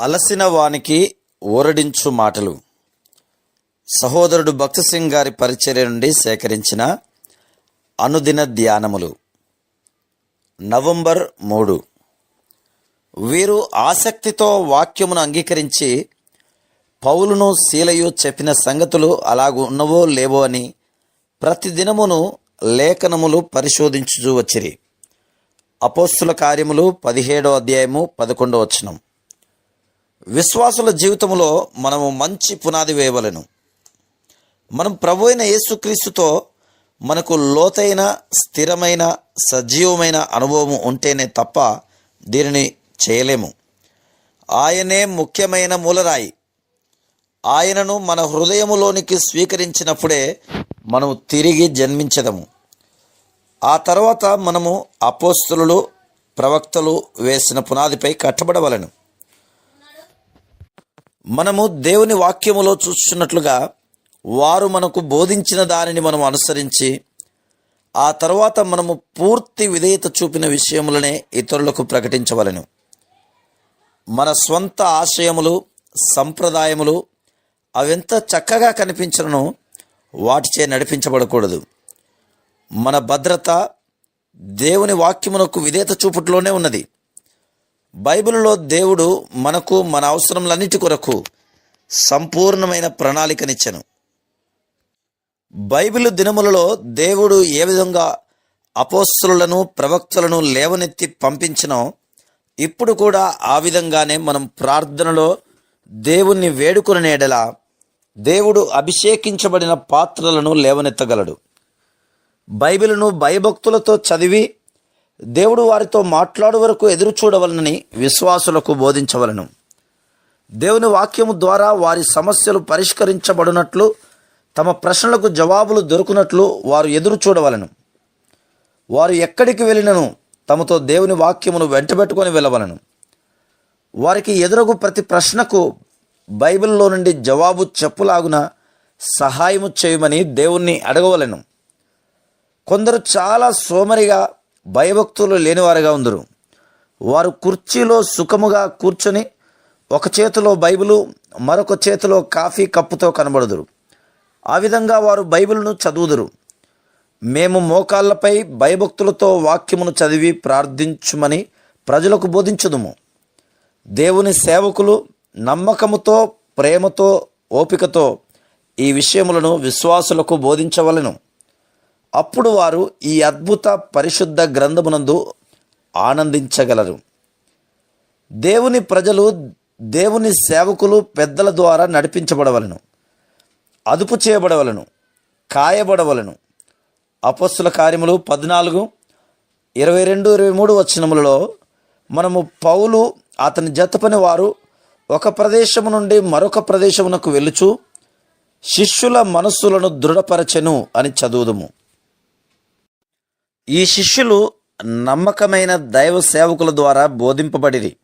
అలసిన వానికి ఊరడించు మాటలు. సహోదరుడు భక్త సింగ్ గారి పరిచర్య నుండి సేకరించిన అనుదిన ధ్యానములు. నవంబర్ మూడు. వీరు ఆసక్తితో వాక్యమును అంగీకరించి పౌలును శీలయు చెప్పిన సంగతులు అలాగు ఉన్నవో లేవో అని ప్రతిదినమును లేఖనములు పరిశోధించుచూ వచ్చిరి. అపోస్తుల కార్యములు పదిహేడో అధ్యాయము పదకొండో వచనం. విశ్వాసుల జీవితంలో మనము మంచి పునాది వేయవలెను. మనం ప్రభు అయిన యేసుక్రీస్తుతో మనకు లోతైన స్థిరమైన సజీవమైన అనుభవం ఉంటేనే తప్ప దీనిని చేయలేము. ఆయనే ముఖ్యమైన మూలరాయి. ఆయనను మన హృదయములోనికి స్వీకరించినప్పుడే మనము తిరిగి జన్మించదము. ఆ తర్వాత మనము అపోస్తులు ప్రవక్తలు వేసిన పునాదిపై కట్టబడవలను. మనము దేవుని వాక్యములో చూస్తున్నట్లుగా వారు మనకు బోధించిన దానిని మనం అనుసరించి ఆ తర్వాత మనము పూర్తి విధేయత చూపిన విషయములనే ఇతరులకు ప్రకటించవలెను. మన స్వంత ఆశయములు సంప్రదాయములు అవెంత చక్కగా కనిపించను వాటిచే నడిపించబడకూడదు. మన భద్రత దేవుని వాక్యమునకు విధేయత చూపుట్లోనే ఉన్నది. బైబిల్లో దేవుడు మనకు మన అవసరములన్నిటి కొరకు సంపూర్ణమైన ప్రణాళికనిచ్చను. బైబిల్ దినములలో దేవుడు ఏ విధంగా అపోస్తులను ప్రవక్తలను లేవనెత్తి పంపించినో ఇప్పుడు కూడా ఆ విధంగానే మనం ప్రార్థనలో దేవుణ్ణి వేడుకునే దేవుడు అభిషేకించబడిన పాత్రలను లేవనెత్తగలడు. బైబిల్ను భయభక్తులతో చదివి దేవుడు వారితో మాట్లాడు వరకు ఎదురు చూడవలనని విశ్వాసులకు బోధించవలను. దేవుని వాక్యము ద్వారా వారి సమస్యలు పరిష్కరించబడినట్లు తమ ప్రశ్నలకు జవాబులు దొరుకునట్లు వారు ఎదురు చూడవలను. వారు ఎక్కడికి వెళ్ళినను తమతో దేవుని వాక్యమును వెంటబెట్టుకొని వెళ్ళవలను. వారికి ఎదురగు ప్రతి ప్రశ్నకు బైబిల్లో నుండి జవాబు చెప్పులాగున సహాయము చేయమని దేవుణ్ణి అడగవలెను. కొందరు చాలా సోమరిగా భయభక్తులు లేనివారుగా ఉందరు. వారు కుర్చీలో సుఖముగా కూర్చొని ఒక చేతిలో బైబిలు మరొక చేతిలో కాఫీ కప్పుతో కనబడుదురు. ఆ విధంగా వారు బైబిల్ను చదువుదురు. మేము మోకాళ్ళపై భయభక్తులతో వాక్యమును చదివి ప్రార్థించుమని ప్రజలకు బోధించుదుము. దేవుని సేవకులు నమ్మకముతో ప్రేమతో ఓపికతో ఈ విషయములను విశ్వాసులకు బోధించవలెను. అప్పుడు వారు ఈ అద్భుత పరిశుద్ధ గ్రంథమునందు ఆనందించగలరు. దేవుని ప్రజలు దేవుని సేవకులు పెద్దల ద్వారా నడిపించబడవలను అదుపు చేయబడవలను కాయబడవలను. అపస్సుల కార్యములు పద్నాలుగు ఇరవై రెండు ఇరవై మూడు వచనములలో మనము పౌలు అతని జతపని వారు ఒక ప్రదేశము నుండి మరొక ప్రదేశమునకు వెళ్ళుచు శిష్యుల మనస్సులను దృఢపరచెను అని చదువుదుము. ఈ శిష్యులు నమ్మకమైన దైవ సేవకుల ద్వారా బోధింపబడిరి.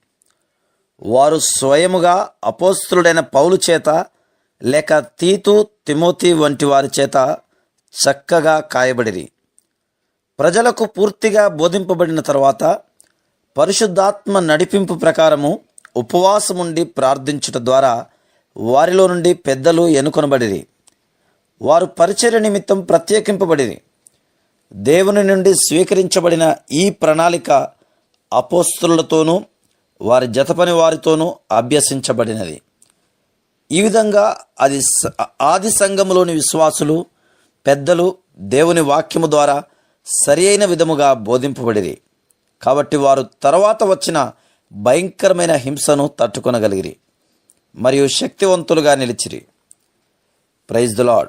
వారు స్వయముగా అపోస్తుడైన పౌలు చేత లేక తీతు తిమోతి వంటి వారి చేత చక్కగా కాయబడిరి. ప్రజలకు పూర్తిగా బోధింపబడిన తర్వాత పరిశుద్ధాత్మ నడిపింపు ప్రకారము ఉపవాసముండి ప్రార్థించుట ద్వారా వారిలో నుండి పెద్దలు ఎన్నుకొనబడిరి. వారు పరిచర్య నిమిత్తం ప్రత్యేకింపబడిరి. దేవుని నుండి స్వీకరించబడిన ఈ ప్రణాళిక అపోస్తులతోనూ వారి జతపని వారితోనూ అభ్యసించబడినది. ఈ విధంగా అది ఆది సంఘములోని విశ్వాసులు పెద్దలు దేవుని వాక్యము ద్వారా సరి అయిన విధముగా బోధింపబడిరి. కాబట్టి వారు తర్వాత వచ్చిన భయంకరమైన హింసను తట్టుకొనగలిగిరి మరియు శక్తివంతులుగా నిలిచిరి. Praise the Lord